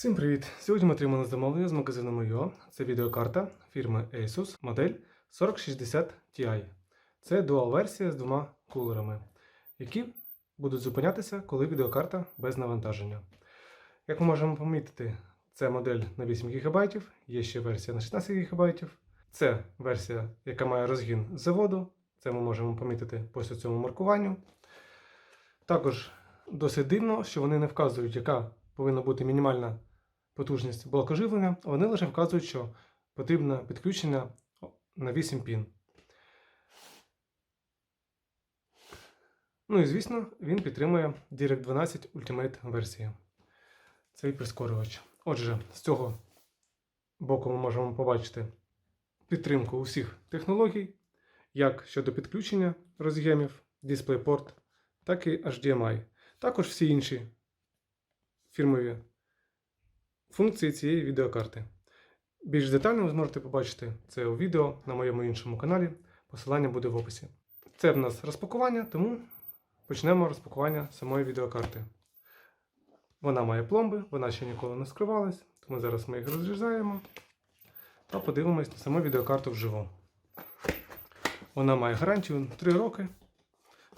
Всім привіт! Сьогодні ми отримали замовлення з магазину Moyo. Це відеокарта фірми Asus, модель 4060 Ti. Це дуал-версія з двома кулерами, які будуть зупинятися, коли відеокарта без навантаження. Як ми можемо помітити, це модель на 8 ГБ, є ще версія на 16 ГБ. Це версія, яка має розгін з заводу. Це ми можемо помітити по цьому маркуванню. Також досить дивно, що вони не вказують, яка повинна бути мінімальна потужність блоку живлення, вони лише вказують, що потрібне підключення на 8 пін. Ну і звісно, він підтримує Direct 12 Ultimate версії. Цей прискорювач. Отже, з цього боку ми можемо побачити підтримку усіх технологій, як щодо підключення роз'ємів DisplayPort, так і HDMI. Також всі інші фірмові функції цієї відеокарти. Більш детально ви зможете побачити це у відео на моєму іншому каналі. Посилання буде в описі. Це в нас розпакування, тому почнемо розпакування самої відеокарти. Вона має пломби, вона ще ніколи не скривалась, тому зараз ми їх розрізаємо та подивимось на саму відеокарту вживу. Вона має гарантію 3 роки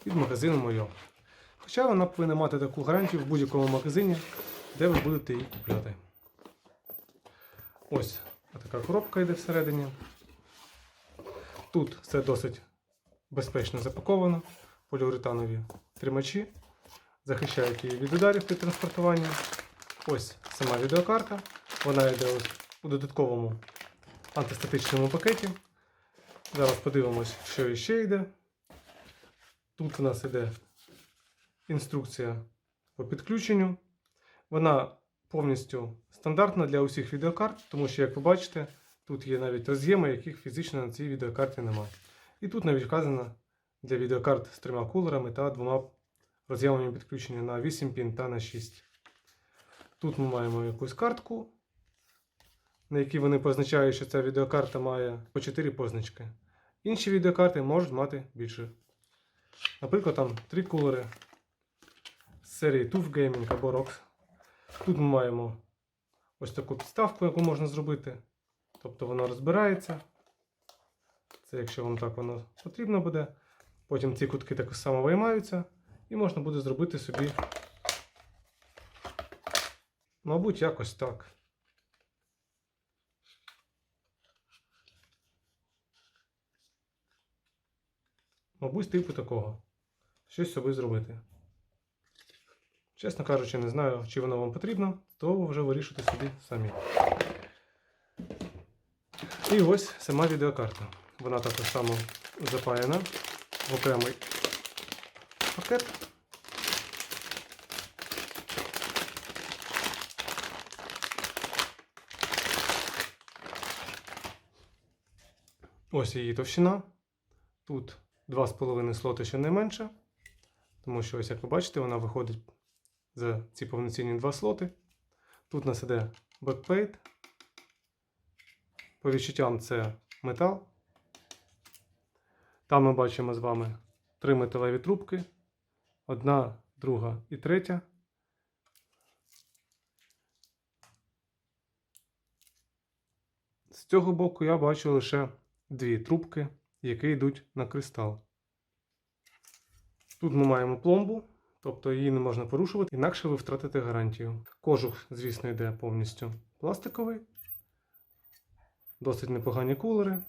від магазину Moyo. Хоча вона повинна мати таку гарантію в будь-якому магазині, де ви будете її купляти. Ось така коробка йде всередині. Тут все досить безпечно запаковано. Поліуретанові тримачі захищають її від ударів при транспортуванні. Ось сама відеокарта. Вона йде ось у додатковому антистатичному пакеті. Зараз подивимось, що іще йде. Тут у нас йде інструкція по підключенню. Вона повністю стандартна для усіх відеокарт, тому що, як ви бачите, тут є навіть роз'єми, яких фізично на цій відеокарті немає. І тут навіть вказано для відеокарт з трьома кулерами та двома роз'ємами підключення на 8 пін та на 6. Тут ми маємо якусь картку, на якій вони позначають, що ця відеокарта має по 4 позначки. Інші відеокарти можуть мати більше. Наприклад, там 3 кулери з серії TUF Gaming або ROX. Тут ми маємо ось таку підставку, яку можна зробити. Тобто воно розбирається. Це якщо вам так воно потрібно буде. Потім ці кутки так само виймаються і можна буде зробити собі, мабуть, якось так. Мабуть, типу такого. Щось собі зробити. Чесно кажучи, не знаю, чи воно вам потрібно, то вже вирішуйте собі самі. І ось сама відеокарта. Вона також само запаяна в окремий пакет. Ось її товщина. Тут 2,5 слоти ще не менше. Тому що, ось, як ви бачите, вона виходить за ці повноцінні два слоти. Тут у нас іде бекплейт. По відчуттям це метал. Там ми бачимо з вами три металеві трубки. Одна, друга і третя. З цього боку я бачу лише дві трубки, які йдуть на кристал. Тут ми маємо пломбу, тобто її не можна порушувати, інакше ви втратите гарантію. Кожух, звісно, йде повністю пластиковий. Досить непогані кулери.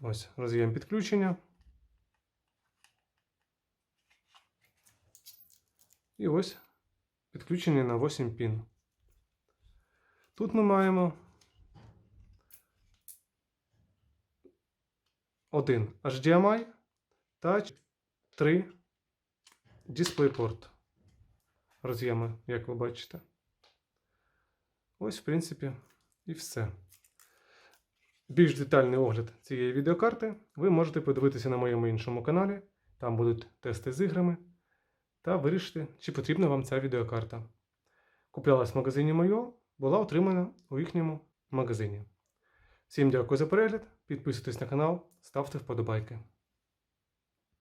Ось роз'єм підключення. І ось підключення на 8 пін. Тут ми маємо один HDMI та три DisplayPort роз'єми, як ви бачите. Ось, в принципі, і все. Більш детальний огляд цієї відеокарти ви можете подивитися на моєму іншому каналі. Там будуть тести з іграми. Та вирішити, чи потрібна вам ця відеокарта. Куплялась в магазині Moyo, була отримана у їхньому магазині. Всім дякую за перегляд. Підписуйтесь на канал, ставте вподобайки.